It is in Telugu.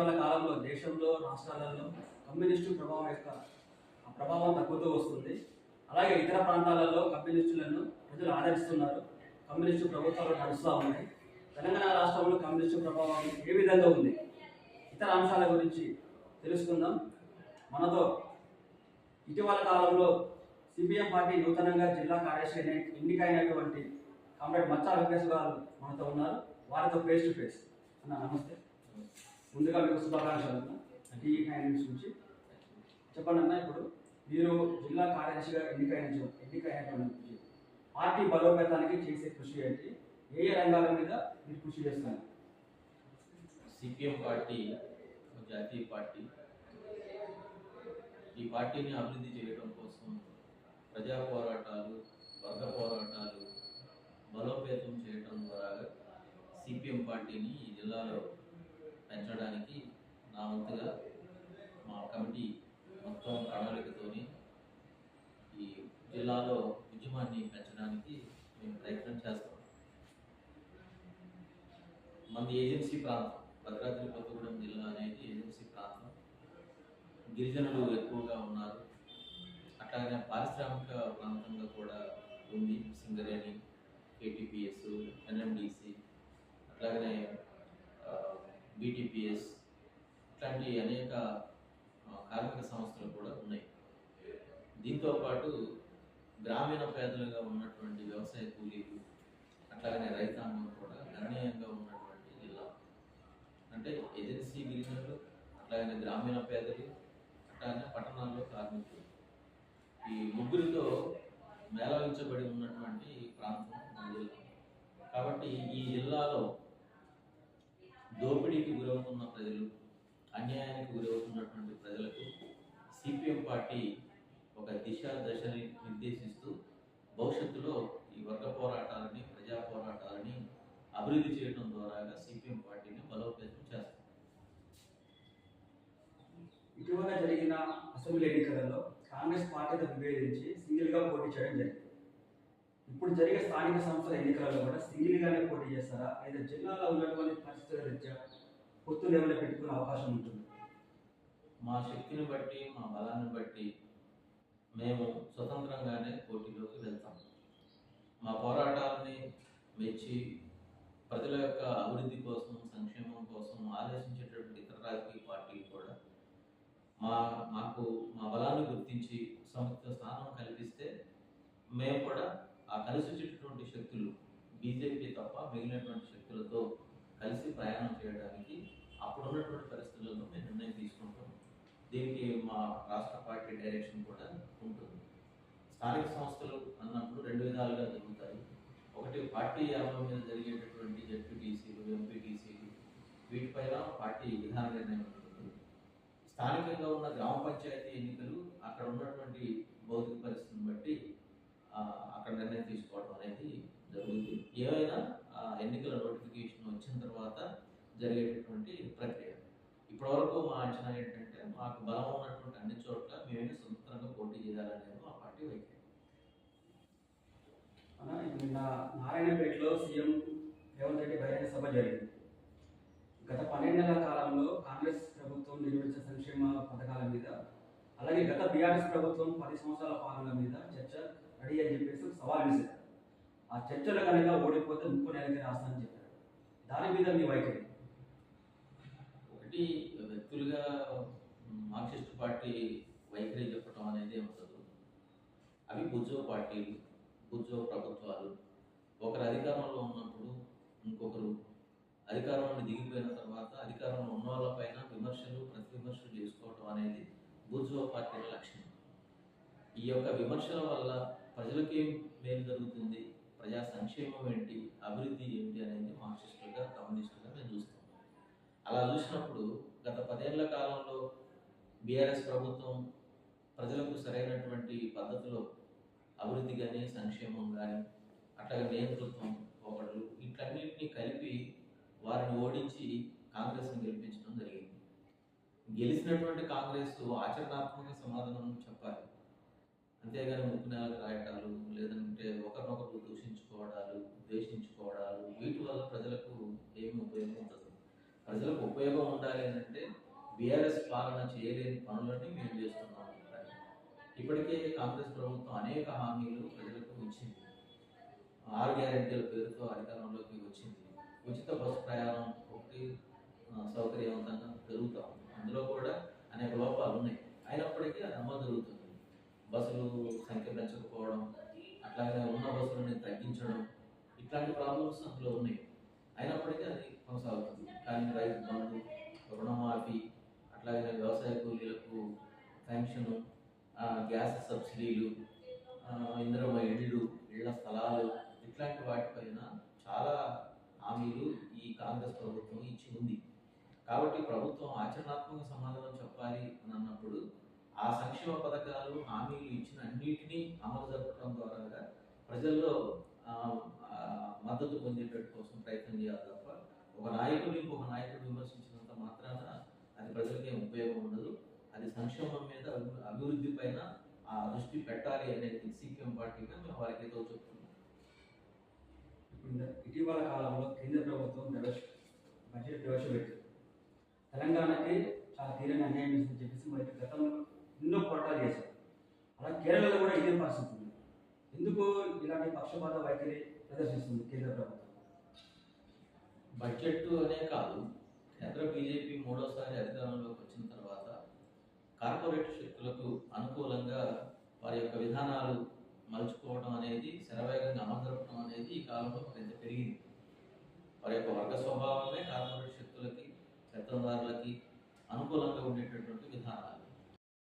ఇటీవల కాలంలో దేశంలో రాష్ట్రాలలో కమ్యూనిస్టు ప్రభావం యొక్క ఆ ప్రభావం తగ్గుతూ వస్తుంది. అలాగే ఇతర ప్రాంతాలలో కమ్యూనిస్టులను ప్రజలు ఆదరిస్తున్నారు. కమ్యూనిస్టు ప్రభుత్వాలు నడుస్తూ ఉన్నాయి. తెలంగాణ రాష్ట్రంలో కమ్యూనిస్టు ప్రభావం ఏ విధంగా ఉంది? ఇతర అంశాల గురించి తెలుసుకుందాం. మనతో ఇటీవల కాలంలో సిపిఎం పార్టీ నూతనంగా జిల్లా కార్యదర్శి ఎన్నికైనటువంటి కామ్రేడ్ మచ్చా వెంకటేశ్వర గారు మనతో ఉన్నారు. వారితో ఫేస్ టు ఫేస్ అన్న నమస్తే. ముందుగా మీకు శుభాకాంక్షలు టీ ఫైనాన్స్ నుంచి చెప్పండి అన్న ఇప్పుడు మీరు జిల్లా కార్యదర్శిగా ఎన్నికైన ఎన్నికైనటువంటి పార్టీ బలోపేతానికి చేసే కృషి ఏంటి? ఏ ఏ రంగాల మీద మీరు కృషి చేస్తున్నారు సిపిఎం పార్టీ జాతీయ పార్టీ. ఈ పార్టీని అభివృద్ధి చేయడం కోసం ప్రజా పోరాటాలు వర్గ పోరాటాలు బలోపేతం చేయడం ద్వారా సిపిఎం పార్టీని ఈ జిల్లాలో పెంచడానికి నా వంతుగా మా కమిటీ మొత్తం ప్రణాళికతోని ఈ జిల్లాలో ఉద్యమాన్ని పెంచడానికి మేము ప్రయత్నం చేస్తాం. మంది ఏజెన్సీ ప్రాంతం భద్రాద్రి కొత్తగూడెం జిల్లా అనేది ఏజెన్సీ ప్రాంతం. గిరిజనులు ఎక్కువగా ఉన్నారు. అట్లాగనే పారిశ్రామిక ప్రాంతంగా కూడా ఉంది. సింగరేణి కేటీపీఎస్ ఎన్ఎండిసి అట్లాగనే బీటీపీఎస్ ఇట్లాంటి అనేక కార్మిక సంస్థలు కూడా ఉన్నాయి. దీంతో పాటు గ్రామీణ పేదలుగా ఉన్నటువంటి వ్యవసాయ కూలీలు అట్లాగనే రైతాంగం కూడా గణనీయంగా ఉన్నటువంటి జిల్లా. అంటే ఏజెన్సీ గిరిజనులు అట్లాగనే గ్రామీణ పేదలు అట్లాగనే పట్టణాల్లో కార్మికులు. ఈ ముగ్గురితో మేళవించబడి ఉన్నటువంటి ప్రాంతం మన జిల్లా. కాబట్టి ఈ జిల్లాలో దోపిడీకి గురవుతున్న ప్రజలు అన్యాయానికి గురవుతున్నటువంటి ప్రజలకు సిపిఎం పార్టీ ఒక దిశ దశని నిర్దేశిస్తూ భవిష్యత్తులో ఈ వర్గ పోరాటాలని ప్రజా పోరాటాలని అభివృద్ధి చేయడం ద్వారా సిపిఎం పార్టీని బలోపేతం చేస్తుంది. ఇటీవల జరిగిన అసెంబ్లీ ఎన్నికలలో కాంగ్రెస్ పార్టీతో విభేదించి సింగిల్గా పోటీ చేయడం జరిగింది. ఇప్పుడు జరిగే స్థానిక సంస్థల ఎన్నికలలో కూడా సింగిల్గానే పోటీ చేస్తారా? లేదా జిల్లాలో ఉన్నటువంటి పరిస్థితుల రీత్యా పొత్తు లెవెల్ పెట్టుకునే అవకాశం ఉంటుంది? మా శక్తిని బట్టి మా బలాన్ని బట్టి మేము స్వతంత్రంగానే పోటీలోకి వెళ్తాం. మా పోరాటాలని మెచ్చి ప్రజల యొక్క అభివృద్ధి కోసం సంక్షేమం కోసం ఆలోచించేటటువంటి ఇతర రాజకీయ పార్టీలు కూడా మా మాకు మా బలాన్ని గుర్తించి సముచిత స్థానం కల్పిస్తే మేము కూడా ఆ శక్తులు బీజేపీ తప్ప మిగిలినటువంటి శక్తులతో కలిసి ప్రయాణం చేయడానికి అప్పుడున్నటువంటి పరిస్థితులలో మేము నిర్ణయం తీసుకుంటాం. దీనికి మా రాష్ట్ర పార్టీ డైరెక్షన్ కూడా ఉంటుంది. స్థానిక సంస్థలు అన్నప్పుడు రెండు విధాలుగా జరుగుతాయి. ఒకటి పార్టీ యాభై మీద జరిగేటటువంటి జడ్పీటీసీలు ఎంపీటీసీలు వీటిపైన పార్టీ విధాన నిర్ణయం ఉంటుంది స్థానికంగా ఉన్న గ్రామ పంచాయతీ ఎన్నికలు అక్కడ ఉన్నటువంటి భౌతిక పరిస్థితిని బట్టి ఆ, అక్కడ నిర్ణయం తీసుకోవడం అనేది జరుగుతుంది ఏమైనా ఆ ఎన్నికల నోటిఫికేషన్ వచ్చిన తర్వాత జరిగేటటువంటి ప్రక్రియ ఇప్పటివరకు మా అంచనా ఏంటంటే మాకు బలం ఉన్నటువంటి అన్ని చోట్ల మేమే స్వతంత్రంగా పోటీ చేయాలనేది మా పార్టీ వైఖరి. నిన్న నారాయణపేటలో సీఎం రేవంత్ రెడ్డి బహిరంగ సభ జరిగింది. గత పన్నెండేళ్ళ కాలంలో కాంగ్రెస్ ప్రభుత్వం నిర్వహించిన సంక్షేమ పథకాల మీద అలాగే గత బీఆర్ఎస్ ప్రభుత్వం పది సంవత్సరాల పాలన మీద చర్చ రెడీ అని చెప్పేసి సవాల్ విసిరారు. ఆ చర్చలో కనుక ఓడిపోతే ముప్పు నెలకి రాస్తానని చెప్పారు. దాని మీద మీ వైఖరి? ఒకటి వ్యక్తులుగా మార్క్సిస్ట్ పార్టీ వైఖరి చెప్పడం అనేది ఉండదు అవి బుజ్జో పార్టీలు బుజ్జో ప్రభుత్వాలు. ఒకరు అధికారంలో ఉన్నప్పుడు ఇంకొకరు అధికారం నుండి దిగిపోయిన తర్వాత అధికారంలో ఉన్న వాళ్ళపైన విమర్శలు ప్రతి విమర్శలు చేసుకోవడం అనేది బుజ్జో పార్టీల లక్ష్యం ఈ యొక్క విమర్శల వల్ల ప్రజలకి మేలు జరుగుతుంది? ప్రజా సంక్షేమం ఏంటి? అభివృద్ధి ఏంటి అనేది మార్క్సిస్టులుగా కమ్యూనిస్టులుగా మేము చూస్తాం అలా చూసినప్పుడు గత పదేళ్ళ కాలంలో బీఆర్ఎస్ ప్రభుత్వం ప్రజలకు సరైనటువంటి పద్ధతిలో అభివృద్ధి కానీ సంక్షేమం కానీ అట్లాగే నియంతృత్వం ఒకళ్ళు వీటన్నిటిని కలిపి వారిని ఓడించి కాంగ్రెస్ని గెలిపించడం జరిగింది. గెలిచినటువంటి కాంగ్రెస్ ఆచరణాత్మక సమాధానం చెప్పాలి. అంతేగాని ముక్కు నెలకు రాయటాలు లేదంటే ఒకరినొకరు దూషించుకోవడాలు ద్వేషించుకోవడాలు వీటి వల్ల ప్రజలకు ఏమి ఉపయోగం ఉండదు. ప్రజలకు ఉపయోగం ఉండాలి అని అంటే బీఆర్ఎస్ పాలన చేయలేని పనులన్నీ మేము చేస్తున్నాం ఇప్పటికే కాంగ్రెస్ ప్రభుత్వం అనేక హామీలు ప్రజలకు ఇచ్చింది. ఆరు గ్యారెంటీల పేరుతో అధికారంలోకి వచ్చింది. ఉచిత బస్సు ప్రయాణం ఒకటి సౌకర్యవంతంగా జరుగుతాం అందులో కూడా అనేక లోపాలు ఉన్నాయి. అయినప్పటికీ అది అమలు జరుగుతుంది. బస్సులు సంఖ్య పెంచకపోవడం అట్లాగే ఉన్న బస్సులని తగ్గించడం ఇట్లాంటి ప్రాబ్లమ్స్ అందులో ఉన్నాయి. అయినప్పటికీ అది కొనసాగుతుంది. కానీ రైతు బంధు రుణమా అట్లాగే వ్యవసాయ కూలీలకు పెన్షన్ గ్యాస్ సబ్సిడీలు ఆ, ఇళ్ళు ఇళ్ళ స్థలాలు ఇట్లాంటి వాటిపైన చాలా హామీలు ఈ కాంగ్రెస్ ప్రభుత్వం ఇచ్చి ఉంది. కాబట్టి ప్రభుత్వం ఆచరణాత్మక సమాధానం చెప్పాలి అని అన్నప్పుడు ఆ సంక్షేమ పథకాలు హామీలు ఇచ్చిన అన్నిటినీ అమలు జరపడం ద్వారా ప్రజల్లో మద్దతు పొందేటట్టు కోసం ప్రయత్నం చేయాలి తప్ప ఒక నాయకుడిని ఇంకొక నాయకుడు విమర్శించినంత మాత్రాన అది ప్రజలకి ఉపయోగం ఉండదు. అది సంక్షేమం మీద అభి- అభివృద్ధి పైన ఆ దృష్టి పెట్టాలి అనేది సిపిఎం పార్టీగా మేము వారికి ఏదో చెప్తున్నాం. ఇటీవల కాలంలో కేంద్ర ప్రభుత్వం బడ్జెట్ ప్రవేశపెట్టింది తెలంగాణకి చాలా తీవ్రంగా అన్యాయం చేసిందని చెప్పేసి మరి గతంలో ఎన్నో పోరాటాలు చేశారు. అలా కేరళలో కూడా ఇదే పరిస్థితి ఉంది. ఎందుకు ఇలాంటి పక్షపాత వైఖరి ప్రదర్శిస్తుంది కేంద్ర ప్రభుత్వం? బడ్జెట్ అనే కాదు కేంద్ర బీజేపీ మూడోసారి అధికారంలోకి వచ్చిన తర్వాత కార్పొరేట్ శక్తులకు అనుకూలంగా వారి యొక్క విధానాలు మలుచుకోవడం అనేది శరవేగంగా అమలుదరపడం అనేది ఈ కాలంలో మరింత పెరిగింది. వారి యొక్క వర్గ స్వభావమే కార్పొరేట్ శక్తులకి పెత్తందారులకి అనుకూలంగా ఉండేటటువంటి విధానాలు.